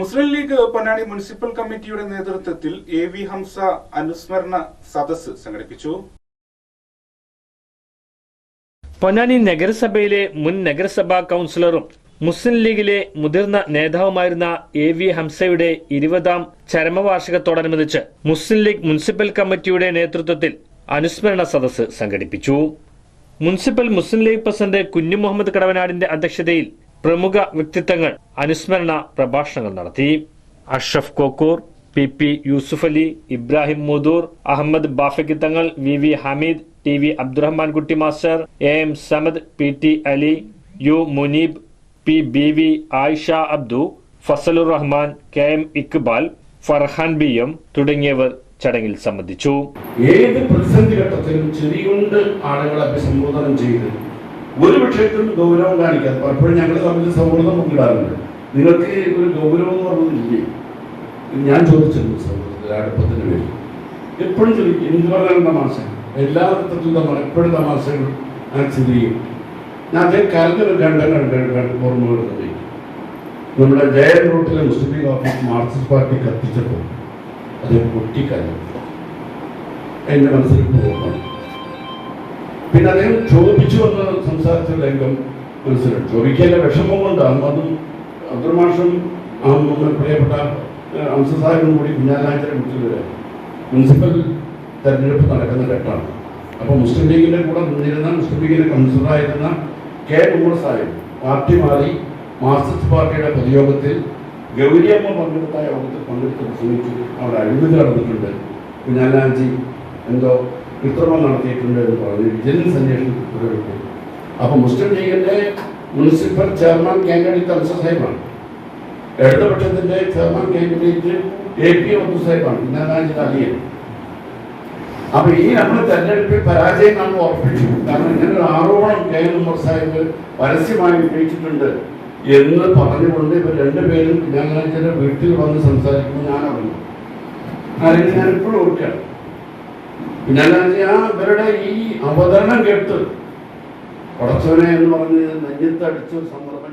മുസ്ലിം league Ponnani municipal കമ്മിറ്റിയുടെ നേതൃത്വത്തിൽ A V Hamza അനുസ്മരണ സദസ് സംഘടിപ്പിച്ചു. പൊന്നാനി നഗരസഭയിലെ മുൻ നഗരസഭാ കൗൺസിലറും മുസ്ലിം ലീഗിലെ മുതിർന്ന നേതാവുമായിരുന്ന എ വി ഹംസയുടെ ഇരുപതാം ചരമവാർഷികത്തോടനുബന്ധിച്ച് മുസ്ലിം ലീഗ് മുനിസിപ്പൽ കമ്മിറ്റിയുടെ നേതൃത്വത്തിൽ അനുസ്മരണ സദസ് സംഘടിപ്പിച്ചു. മുനിസിപ്പൽ മുസ്ലിം ലീഗ് പ്രസിഡന്റ് കുഞ്ഞു മുഹമ്മദ് കടവനാടിന്റെ അധ്യക്ഷതയിൽ പ്രമുഖ വ്യക്തിത്വങ്ങൾ അനുസ്മരണ പ്രഭാഷണങ്ങൾ നടത്തി. Ashraf Kokkur P P Yusuf Ali Ibrahim Mudur Ahammed Bafaqy Thangal V V Hameed T V Abdurahman Kutty master A M Samad P T Ali U Muneeb P B V Ayisha Abdu Fazlur Rahman K M Iqbal Farhan B M തുടങ്ങിയവർ ചടങ്ങിൽ സംബന്ധിച്ചു. ഏത് പ്രതിസന്ധി ഘട്ടത്തിലും ചെവികൊണ്ട് ആളുകളെ അഭിസംബോധന ചെയ്ത് ഒരു വിഷയത്തിലും ഗൗരവം കാണിക്കാതെ പലപ്പോഴും ഞങ്ങൾ തമ്മിൽ സൗഹൃദം പങ്കിടാറുണ്ട്. നിങ്ങൾക്ക് ഒരു ഗൗരവം എന്ന് പറഞ്ഞതില്ലേ ഞാൻ ചോദിച്ചിരുന്നു സൗഹൃദത്തിൽ അടുപ്പത്തിന് പേര് എപ്പോഴും ചോദിക്കും എന്ത് പറഞ്ഞാലും തമാശ. എല്ലാ അർത്ഥത്തിലും തമാ എപ്പോഴും തമാശകൾ ഞാൻ ചിന്തിക്കും. ഞാൻ അതേ കരഞ്ഞൊരു കണ്ട ഓർമ്മകൾ തെളിയിക്കും നമ്മുടെ Jayan റൂട്ടിലെ Muslim league office Marxist party കത്തിച്ചപ്പോൾ അദ്ദേഹം പൊട്ടിക്കരഞ്ഞു. എന്റെ മനസ്സിൽ പോകുന്നു പിന്നെ അദ്ദേഹം ചോദിച്ചു എന്ന് സംസാരിച്ച രംഗം മനസ്സിലായി. ചോദിക്കേണ്ട വിഷമം കൊണ്ടാണ് അതും അബ്ദുർമാഷും ആ പ്രിയപ്പെട്ട അംസസാഹിബും കൂടി കുഞ്ഞാലാഞ്ചരെ വിളിച്ചു വരാം മുനിസിപ്പൽ തെരഞ്ഞെടുപ്പ് നടക്കുന്ന ഘട്ടമാണ്. അപ്പോൾ മുസ്ലിം ലീഗിന്റെ കൂടെ നിന്നിരുന്ന മുസ്ലിം ലീഗിന്റെ കൗൺസിലറായിരുന്ന കെ ഉമർ സാഹിബ് പാർട്ടി മാറി മാർക്സിസ്റ്റ് പാർട്ടിയുടെ പൊതുയോഗത്തിൽ ഗൗരിയമ്മ പങ്കെടുത്ത യോഗത്തിൽ പങ്കെടുത്ത് പ്രസംഗിച്ചു. അവിടെ അഴിമതി നടന്നിട്ടുണ്ട്. കുഞ്ഞാലാഞ്ചി എന്തോ കൃത്രിമം നടത്തിയിട്ടുണ്ട് എന്ന് പറഞ്ഞു വിജിലൻസ് അന്വേഷണം ഉത്തരവിട്ടു. അപ്പോൾ മുസ്ലിം ലീഗിന്റെ മുനിസിപ്പൽ ചെയർമാൻ കാൻഡിഡേറ്റ് അൻസർ സാഹിബാണ്. ഇടതുപക്ഷത്തിന്റെ chairman candidate A P Abdul സാഹിബാണ് Indiraji അലിയൻ അപ്പൊ ഈ നമ്മൾ തെരഞ്ഞെടുപ്പിൽ പരാജയം നമ്മൾ ഉറപ്പിച്ചു. കാരണം ഇങ്ങനെ ഒരു ആരോപണം കെ എൻ ഉമർ സാഹിബ് പരസ്യമായി ഉന്നയിച്ചിട്ടുണ്ട് എന്ന് പറഞ്ഞുകൊണ്ട് ഇവർ രണ്ടുപേരും കുഞ്ഞാലാഞ്ചിയുടെ വീട്ടിൽ വന്ന് സംസാരിക്കുമ്പോൾ ഞാൻ അറിഞ്ഞു അല്ലെങ്കിൽ ഞാൻ ഇപ്പോഴും ഓർക്കുകയാണ്. ഇവരുടെ ഈ അവതരണം കേട്ട് പടച്ചവനെ എന്ന് പറഞ്ഞ് നെഞ്ഞത്തടിച്ച സന്ദർഭം